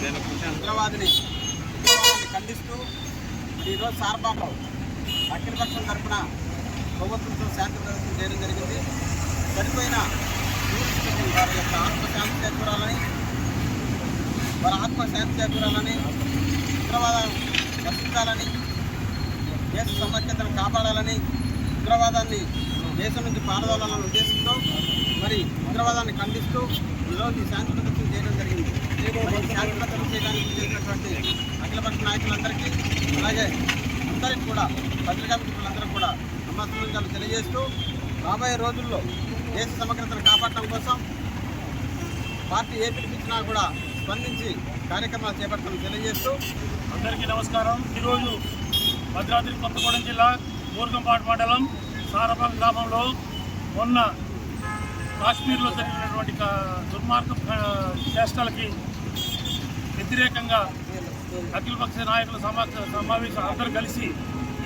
ఉగ్రవాదిని ఉగ్రవాదాన్ని ఖండిస్తూ ఈరోజు సార్బాలో అఖిలపక్షం తరఫున ప్రభుత్వంతో శాంతి ప్రదర్శన చేయడం జరిగింది. చనిపోయిన వారి యొక్క ఆత్మశాంతి చేకూరాలని వారి ఆత్మశాంతి చేకూరాలని ఉగ్రవాదాన్ని రక్షించాలని దేశ సమైక్యతను కాపాడాలని ఉగ్రవాదాన్ని దేశం నుంచి పారదోలాలన్న ఉద్దేశంతో మరి ఉగ్రవాదాన్ని ఖండిస్తూ ఈరోజు శాంతి ప్రదర్శన చేయడం జరిగింది. మరి ఈ చేయడానికి చేసినటువంటి అఖిలపక్ష నాయకులందరికీ అలాగే అందరికీ కూడా పత్రికా మిత్రులందరూ కూడా నమస్కారాలు తెలియజేస్తూ రాబోయే రోజుల్లో దేశ సమగ్రతను కాపాడటం కోసం పార్టీ ఏ పిలిపించినా కూడా స్పందించి కార్యక్రమాలు చేపడతామని తెలియజేస్తూ అందరికీ నమస్కారం. ఈరోజు భద్రాద్రి కొత్తగూడెం జిల్లా బూర్గంపాటు మండలం సారభం గ్రామంలో మొన్న కాశ్మీర్లో జరిగినటువంటి దుర్మార్గ చేష్టలకి వ్యతిరేకంగా అఖిలపక్ష నాయకుల సమా సమావేశం అందరూ కలిసి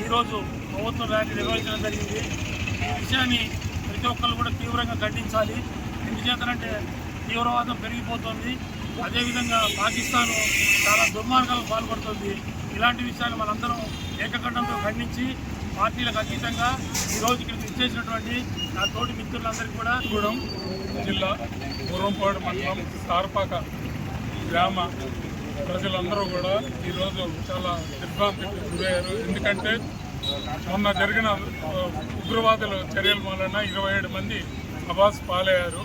ఈరోజు ప్రభుత్వం ర్యాలీ నిర్వహించడం జరిగింది. ఈ విషయాన్ని ప్రతి ఒక్కరు కూడా తీవ్రంగా ఖండించాలి. ఎందుచేతనంటే తీవ్రవాదం పెరిగిపోతుంది. అదేవిధంగా పాకిస్తాన్ చాలా దుర్మార్గాలకు పాల్పడుతుంది. ఇలాంటి విషయాన్ని మనందరం ఏకకంఠంతో ఖండించి పార్టీలకు అతీతంగా ఈరోజు చేసినటువంటి ఇచ్చేసినటువంటి నా తోటి మిత్రులందరికీ కూడా గూడెం జిల్లా గుర్రంపాడు మండలం తారపాక గ్రామ ప్రజలందరూ కూడా ఈరోజు చాలా దిగ్భ్రాంతికి గురయ్యారు. ఎందుకంటే మొన్న జరిగిన ఉగ్రవాదుల చర్యల వలన ఇరవై ఏడు మంది అబాస్ పాలయ్యారు.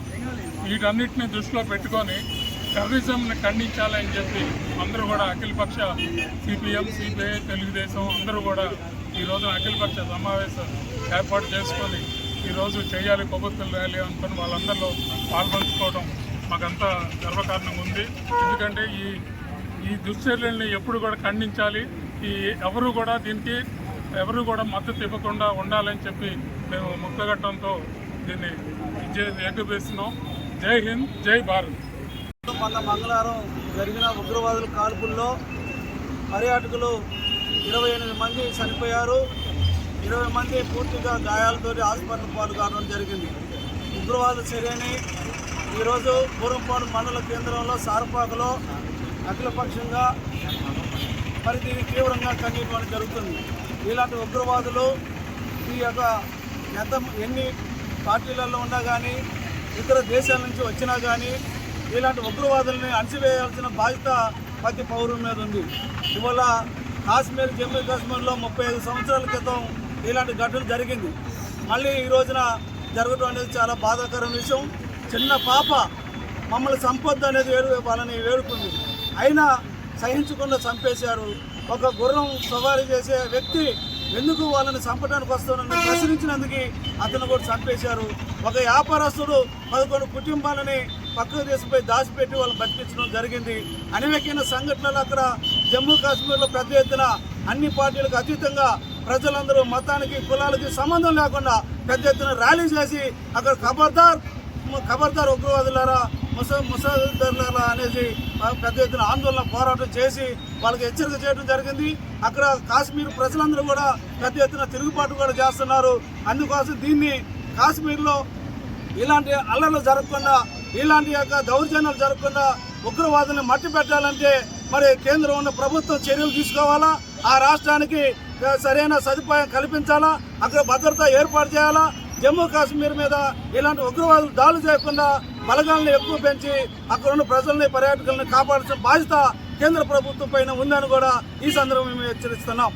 వీటన్నిటిని దృష్టిలో పెట్టుకొని టెర్రరిజంని ఖండించాలని చెప్పి అందరూ కూడా అఖిలపక్ష సిపిఎం సిపిఐ తెలుగుదేశం అందరూ కూడా ఈ రోజున అఖిలపక్ష సమావేశం ఏర్పాటు చేసుకొని ఈరోజు చేయాలి కొవ్వొత్తుల ర్యాలీ అనుకుని వాళ్ళందరిలో పాల్పంచుకోవడం మాకంతా గర్వకారణంగా ఉంది. ఎందుకంటే ఈ ఈ దుశ్చర్యల్ని ఎప్పుడు కూడా ఖండించాలి. ఈ ఎవరు కూడా దీనికి ఎవరు కూడా మద్దతు ఇవ్వకుండా ఉండాలని చెప్పి మేము ముక్కగట్టంతో దీన్ని విజయ జై హింద్ జై భారత్. మొన్న మంగళవారం జరిగిన ఉగ్రవాదుల కాల్పుల్లో పర్యాటకులు ఇరవై ఎనిమిది మంది చనిపోయారు. ఇరవై మంది పూర్తిగా గాయాలతో హాస్పిటల్ పాలు కావడం జరిగింది. ఉగ్రవాద చర్యని ఈరోజు పూర్వంపాడు మండల కేంద్రంలో సారపాకలో అఖిలపక్షంగా మరి దీన్ని తీవ్రంగా ఖండించడం జరుగుతుంది. ఇలాంటి ఉగ్రవాదులు ఈ యొక్క ఎంత ఎన్ని పార్టీలలో ఉన్నా కానీ ఇతర దేశాల నుంచి వచ్చినా కానీ ఇలాంటి ఉగ్రవాదుల్ని అణచివేయాల్సిన బాధ్యత ప్రతి పౌరుల మీద ఉంది. ఇవాళ కాశ్మీర్ జమ్మూ కాశ్మీర్లో ముప్పై ఐదు సంవత్సరాల క్రితం ఇలాంటి ఘటన జరిగింది. మళ్ళీ ఈ రోజున జరగడం అనేది చాలా బాధాకరమైన విషయం. చిన్న పాప మమ్మల్ని సంపద అనేది వేరు వాళ్ళని వేడుకుంది. అయినా సహించకుండా చంపేశారు. ఒక గుర్రం సవారీ చేసే వ్యక్తి ఎందుకు వాళ్ళని చంపడానికి వస్తానని ప్రశ్నించినందుకు అతను కూడా చంపేశారు. ఒక వ్యాపారస్తుడు పదకొండు కుటుంబాలని పక్కకు తీసుకుపోయి దాచిపెట్టి వాళ్ళని బతికించడం జరిగింది. అనేకైన సంఘటనలు అక్కడ జమ్మూ కాశ్మీర్లో పెద్ద ఎత్తున అన్ని పార్టీలకు అతీతంగా ప్రజలందరూ మతానికి కులాలకి సంబంధం లేకుండా పెద్ద ఎత్తున ర్యాలీ చేసి అక్కడ ఖబర్దార్ ఖబర్దార్ ఉగ్రవాదులారా ముస ముసాదారులారా అనేసి పెద్ద ఎత్తున ఆందోళన పోరాటం చేసి వాళ్ళకి హెచ్చరిక చేయడం జరిగింది. అక్కడ కాశ్మీర్ ప్రజలందరూ కూడా పెద్ద ఎత్తున తిరుగుబాటు కూడా చేస్తున్నారు. అందుకోసం దీన్ని కాశ్మీర్లో ఇలాంటి అల్లర్లు జరగకుండా ఇలాంటి యొక్క దౌర్జన్యాలు జరగకుండా ఉగ్రవాదుల్ని మట్టి పెట్టాలంటే మరి కేంద్రం ఉన్న ప్రభుత్వం చర్యలు తీసుకోవాలా? ఆ రాష్ట్రానికి సరైన సదుపాయం కల్పించాలా? అక్కడ భద్రత ఏర్పాటు చేయాలా? జమ్మూ కాశ్మీర్ మీద ఇలాంటి ఉగ్రవాదులు దాడులు చేయకుండా బలగాలను ఎక్కువ పెంచి అక్కడ ఉన్న ప్రజల్ని పర్యాటకులను కాపాడాల్సిన బాధ్యత కేంద్ర ప్రభుత్వం పైన ఉందని కూడా ఈ సందర్భంగా మేము హెచ్చరిస్తున్నాం.